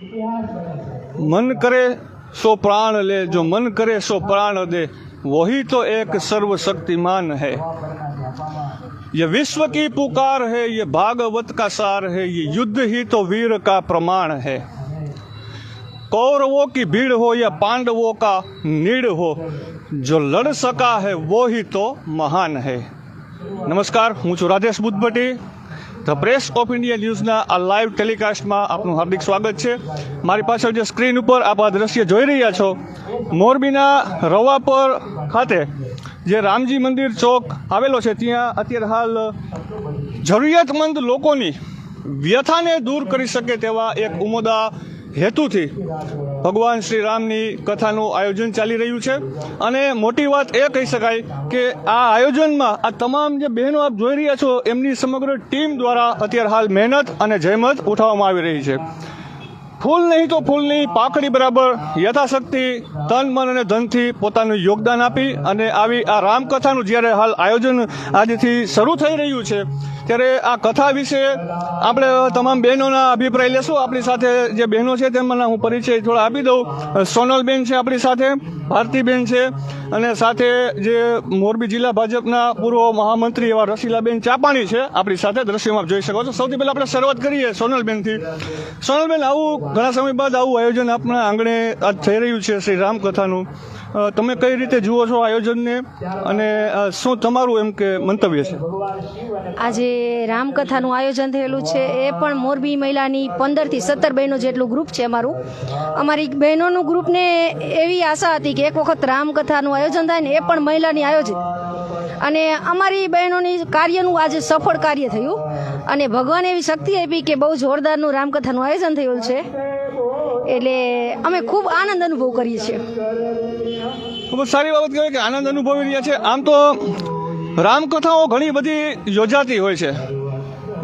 मन करे सो प्राण ले, जो मन करे सो प्राण दे, वही तो एक सर्वशक्तिमान है। ये विश्व की पुकार है, ये भागवत का सार है, ये युद्ध ही तो वीर का प्रमाण है। कौरवों की भीड़ हो या पांडवों का नीड़ हो, जो लड़ सका है, वो ही तो महान है। नमस्कार, हूँ चुरादेश बुद्धभट्टी। ધ પ્રેસ ઓફ ઇન્ડિયા ન્યૂઝના આ લાઈવ ટેલિકાસ્ટમાં આપનું હાર્દિક સ્વાગત છે. મારી પાછળ જે સ્ક્રીન ઉપર આપ આ દ્રશ્ય જોઈ રહ્યા છો, મોરબીના રવાપર ખાતે જે રામજી મંદિર ચોક આવેલો છે, ત્યાં અત્યારે હાલ જરૂરિયાતમંદ લોકોની વ્યથાને દૂર કરી શકે તેવા એક ઉમદા હેતુથી ભગવાન શ્રી રામની કથાનું આયોજન ચાલી રહ્યું છે. અને મોટી વાત એ કહી શકાય કે આ આયોજનમાં આ તમામ જે બહેનો આપ જોઈ રહ્યા છો, એમની સમગ્ર ટીમ દ્વારા અત્યારે હાલ મહેનત અને જહેમત ઉઠાવવામાં આવી રહી છે. ફૂલ નહીં તો ફૂલની પાકડી બરાબર યથાશક્તિ તન, મન અને ધનથી પોતાનું યોગદાન આપી અને આવી આ રામકથાનું જ્યારે હાલ આયોજન આજથી શરૂ થઈ રહ્યું છે, ત્યારે આ કથા વિશે આપણે તમામ બહેનોના અભિપ્રાય લેશું. આપણી સાથે જે બહેનો છે તેમના હું પરિચય થોડા આપી દઉં. સોનલબેન છે આપણી સાથે ભારતીબેન છે અને સાથે જે મોરબી જિલ્લા ભાજપના પૂર્વ મહામંત્રી એવા રસીલાબેન ચાપાણી છે. આપણી સાથે દ્રશ્યમાં જોઈ શકો છો. સૌથી પહેલાં આપણે શરૂઆત કરીએ સોનલબેનથી. સોનલબેન, આવું ઘણા સમય બાદ આવું આયોજન આપણા આંગણે આજ થઈ રહ્યું છે શ્રી રામકથાનું. તમે કઈ રીતે જુઓ છો આયોજનને અને શું તમારું એમ કે મંતવ્ય છે? આજે રામકથાનું આયોજન થયેલું છે. એ પણ મોરબી મહિલાની પંદરથી સત્તર બહેનો જેટલું ગ્રુપ છે અમારું. અમારી બહેનોનું ગ્રુપને એવી આશા હતી કે એક વખત રામકથાનું આયોજન થાય ને એ પણ મહિલાની આયોજિત. અને અમારી બહેનોની કાર્યનું આજે સફળ કાર્ય થયું. અને ભગવાન એવી શક્તિ આપી કે બહુ જોરદારનું રામકથાનું આયોજન થયું છે. એટલે અમે ખૂબ આનંદ અનુભવ કરીએ છીએ. ખૂબ સારી બાબત કહેવાય કે આનંદ અનુભવી રહ્યા છે. આમ તો રામકથાઓ ઘણી બધી યોજાતી હોય છે.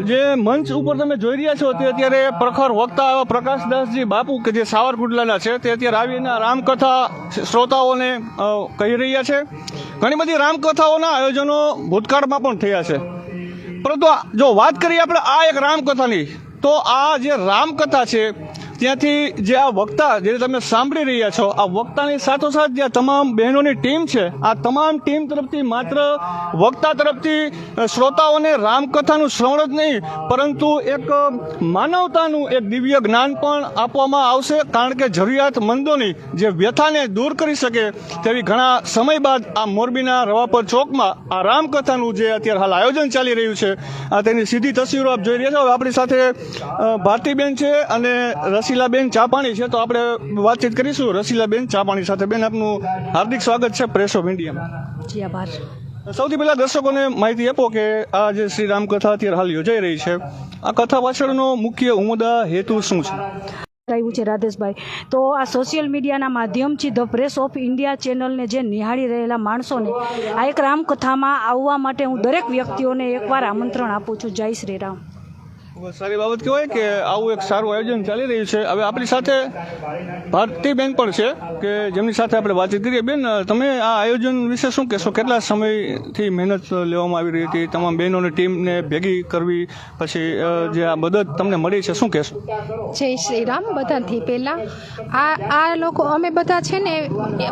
જે મંચ ઉપર તમે જોઈ રહ્યા છો તે અત્યારે પ્રખર વક્તા એવા પ્રકાશદાસજી બાપુ કે જે સાવરકુંડલાના છે તે અત્યારે આવીને રામકથા શ્રોતાઓને કહી રહ્યા છે. ઘણી બધી રામકથાઓના આયોજનો ભૂતકાળમાં પણ થયા છે. પરંતુ જો વાત કરીએ આપણે આ એક રામકથાની, તો આ જે રામકથા છે ત્યાંથી જે આ વક્તા જે તમે સાંભળી રહ્યા છો, આ વક્તાની સાથોસાથ જે તમામ બહેનોની ટીમ છે, આ તમામ ટીમ તરફથી માત્ર વક્તા તરફથી શ્રોતાઓને રામકથાનું શ્રવણ જ નહીં, પરંતુ એક માનવતાનું એક દિવ્ય જ્ઞાન પણ આપવામાં આવશે, કારણ કે જરૂરિયાતમંદોની જે વ્યથાને દૂર કરી શકે તેવી ઘણા સમય બાદ આ મોરબીના રવાપર ચોકમાં આ રામકથાનું જે અત્યારે હાલ આયોજન ચાલી રહ્યું છે, આ તેની સીધી તસવીરો આપ જોઈ રહ્યા છો. આપણી સાથે ભારતીબેન છે અને રસીલાબેન ચાપાણી છે તો આપણે વાતચીત કરીશું. રસીલાબેન ચાપાણી સાથે. બેન આપનું હાર્દિક સ્વાગત છે પ્રેસ ઓફ ઇન્ડિયામાં જી આભાર. સૌથી પહેલા દર્શકોને માહિતી આપો કે આ જે શ્રી રામ કથા અત્યારે હાલ યોજાઈ રહી છે. આ કથા પાછળનો મુખ્ય ઉમદા હેતુ શું છે? આવ્યું છે રાધેશભાઈ તો આ સોશિયલ મીડિયાના માધ્યમથી ધ પ્રેસ ઓફ ઇન્ડિયા ચેનલને જે નિહાળી રહેલા માણસોને આ એક રામકથામાં આવવા માટે હું દરેક વ્યક્તિઓને એકવાર આમંત્રણ આપું છું. જય શ્રી રામ. સારી બાબત કહેવાય કે આવું એક સારું આયોજન ચાલી રહ્યું છે. હવે આપણી સાથે ભારતીબેન પણ છે કે જેમની સાથે આપણે વાતચીત કરીએ. બેન, તમે આ આયોજન વિશે શું કહેશો? કેટલા સમયથી મહેનત લેવામાં આવી રહી હતી? તમામ બહેનોની ટીમને ભેગી કરવી, પછી જે આ મદદ તમને મળી છે, શું કહેશો? જય શ્રી રામ, બધાથી પહેલાં. આ આ લોકો, અમે બધા છે ને,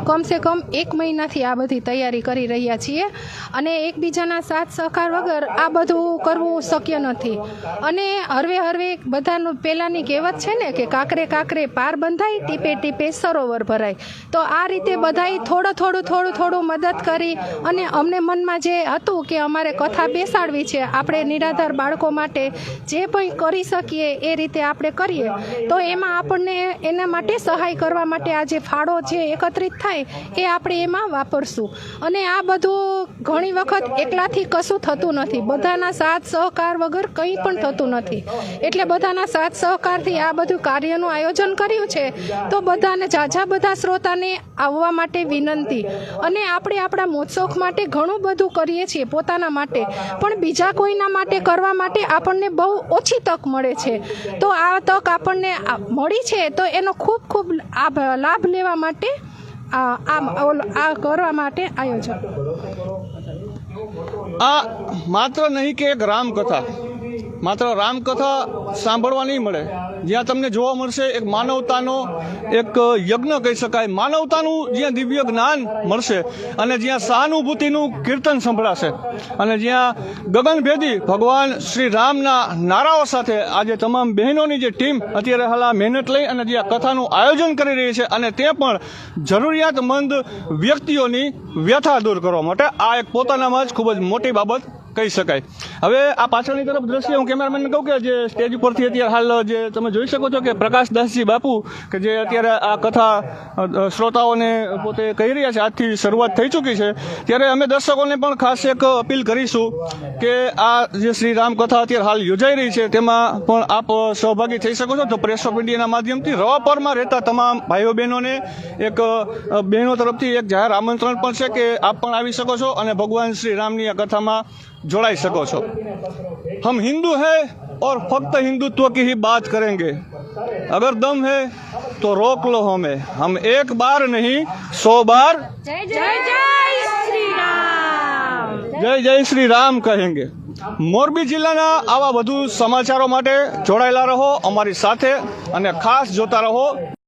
કમસે કમ એક મહિનાથી આ બધી તૈયારી કરી રહ્યા છીએ. અને એકબીજાના સાથ સહકાર વગર આ બધું કરવું શક્ય નથી. અને હરવે હરવે બધાનું પહેલાંની કહેવત છે ને કે કાકરે કાકરે પાર બંધાય, ટીપે ટીપે સરોવર ભરાય. તો આ રીતે બધાય થોડું થોડું થોડું થોડું મદદ કરી અને અમને મનમાં જે હતું કે અમારે કથા બેસાડવી છે, આપણે નિરાધાર બાળકો માટે જે પણ કરી શકીએ એ રીતે આપણે કરીએ. તો એમાં આપણને એના માટે સહાય કરવા માટે આ જે ફાળો જે એકત્રિત થાય એ આપણે એમાં વાપરશું. અને આ બધું ઘણી વખત એકલાથી કશું થતું નથી. બધાના સાથ સહકાર વગર કંઈ પણ થતું નથી. એટલે બધાના સાથ સહકારથી આ બધું કાર્યનું આયોજન કર્યું છે. તો બધાને ઝાઝા બધા શ્રોતાને આવવા માટે વિનંતી. અને આપણે આપણા મોત્સોખ માટે ઘણું બધું કરીએ છીએ પોતાના માટે. પણ બીજા કોઈના માટે કરવા માટે આપણને બહુ ઓછી તક મળે છે. તો આ તક આપણને મળી છે તો એનો ખૂબ ખૂબ લાભ લેવા માટે આ કરવા માટે આયોજન. આ માત્ર નહીં કે એક રામકથા. માત્ર રામકથા સાંભળવા નહીં મળે. જ્યાં તમને જોવા મળશે એક માનવતાનો એક યજ્ઞ કહી શકાય. માનવતાનું જ્યાં દિવ્ય જ્ઞાન મળશે અને જ્યાં સહાનુભૂતિનું કીર્તન સંભળાશે. અને જ્યાં ગગનભેદી ભગવાન શ્રી રામના નારાઓ સાથે આજે તમામ બહેનોની જે ટીમ અત્યારે હાલ મહેનત લઈ અને જે આ કથાનું આયોજન કરી રહી છે અને તે પણ જરૂરિયાતમંદ વ્યક્તિઓની વ્યથા દૂર કરવા માટે આ એક પોતાનામાં જ ખૂબ જ મોટી બાબત કહી શકાય. હવે આ પાછળની તરફ દ્રશ્ય હું કેમેરામેનને કહું કે જે સ્ટેજ ઉપરથી અત્યારે હાલ, જે તમે જોઈ શકો છો કે પ્રકાશદાસજી બાપુ, કે જે અત્યારે આ કથા શ્રોતાઓને પોતે કહી રહ્યા છે, આજથી શરૂઆત થઈ ચૂકી છે. ત્યારે અમે દર્શકોને પણ ખાસ એક અપીલ કરીશું કે આ જે શ્રી રામ કથા અત્યારે હાલ યોજાઈ રહી છે, તેમાં પણ આપ સહભાગી થઈ શકો છો. તો પ્રેસ ઓફ ઇન્ડિયાના માધ્યમથી રવાપરમાં રહેતા તમામ ભાઈઓ બહેનોને એક બહેનો તરફથી એક જાહેર આમંત્રણ પણ છે કે આપ પણ આવી શકો છો અને ભગવાન શ્રી રામની આ કથામાં જોડાઈ શકો છો हम हिंदू हैं और फक्त हिंदुत्व की ही बात करेंगे अगर दम है तो रोक लो हमें हम एक बार नहीं सौ बार જય જય શ્રી રામ જય જય શ્રી રામ કહેંગે મોરબી જિલ્લાના આવા વધુ સમાચારો માટે જોડાયેલા રહો અમારી સાથે અને ખાસ જોતા રહો